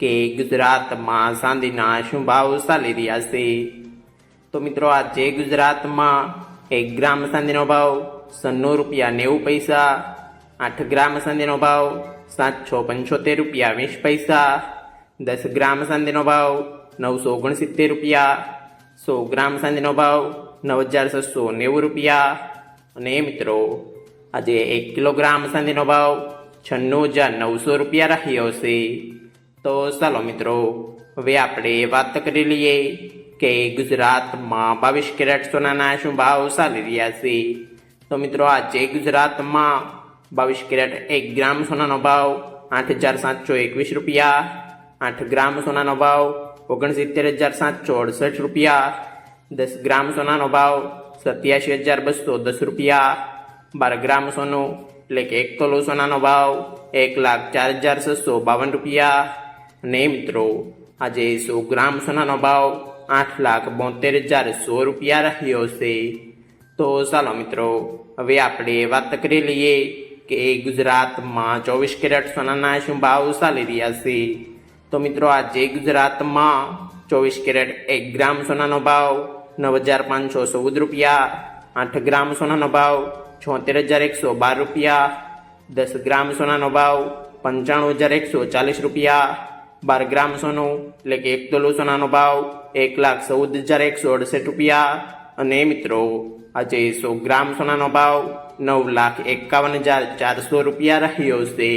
કે ગુજરાતમાં ચાંદીના શું ભાવ ચાલી રહ્યા છે? તો મિત્રો આજે ગુજરાતમાં એક ગ્રામ ચાંદીનો ભાવ સન્નું રૂપિયા નેવું પૈસા, આઠ ગ્રામ ચાંદીનો ભાવ સાતસો પંચોતેર રૂપિયા વીસ પૈસા, દસ ગ્રામ ચાંદીનો ભાવ નવસો ઓગણસિત્તેર રૂપિયા, સો ગ્રામ ચાંદીનો ભાવ નવ હજાર છસો નેવું રૂપિયા. અને મિત્રો, આજે એક કિલોગ્રામ ચાંદીનો ભાવ છન્નું હજાર નવસો રૂપિયા રહ્યો છે. તો ચાલો મિત્રો, હવે આપણે વાત કરી લઈએ કે ગુજરાતમાં બાવીસ કેરેટ સોનાના શું ભાવ ચાલી રહ્યા છે. તો મિત્રો, આજે ગુજરાતમાં બાવીસ કેરેટ એક ગ્રામ સોનાનો ભાવ આઠ હજાર સાતસો એકવીસ રૂપિયા, આઠ ગ્રામ સોનાનો ભાવ ઓગણસિત્તેર હજાર સાતસો અડસઠ રૂપિયા, દસ ગ્રામ સોનાનો ભાવ સત્યાસી હજાર બસો દસ રૂપિયા, બાર ગ્રામ સોનું એટલે કે એક તોલો સોનાનો ભાવ એક લાખ ચાર હજાર છસો બાવન રૂપિયા અને મિત્રો, આજે સો ગ્રામ સોનાનો ભાવ આઠ લાખ બોતેર હજાર સો રૂપિયા રહ્યો છે. તો ચાલો મિત્રો, હવે આપણે વાત કરી લઈએ કે ગુજરાતમાં ચોવીસ કેરેટ સોનાના શું ભાવ ચાલી રહ્યા છે. તો મિત્રો, આજે ગુજરાતમાં ચોવીસ કેરેટ એક ગ્રામ સોનાનો ભાવ નવ હજાર પાંચસો ચૌદ રૂપિયા, આઠ ગ્રામ સોનાનો ભાવ છોતેર હજાર એકસો બાર રૂપિયા, દસ ગ્રામ સોનાનો ભાવ પંચાણું હજાર એકસો ચાલીસ રૂપિયા બાર ગ્રામ સોનું, એટલે કે એક તોલું સોનાનો ભાવ એક લાખ ચૌદ હજાર એકસો અડસઠ રૂપિયા. અને મિત્રો, આજે સો ગ્રામ સોનાનો ભાવ નવ લાખ એકાવન હજાર ચારસો રૂપિયા રહ્યો છે.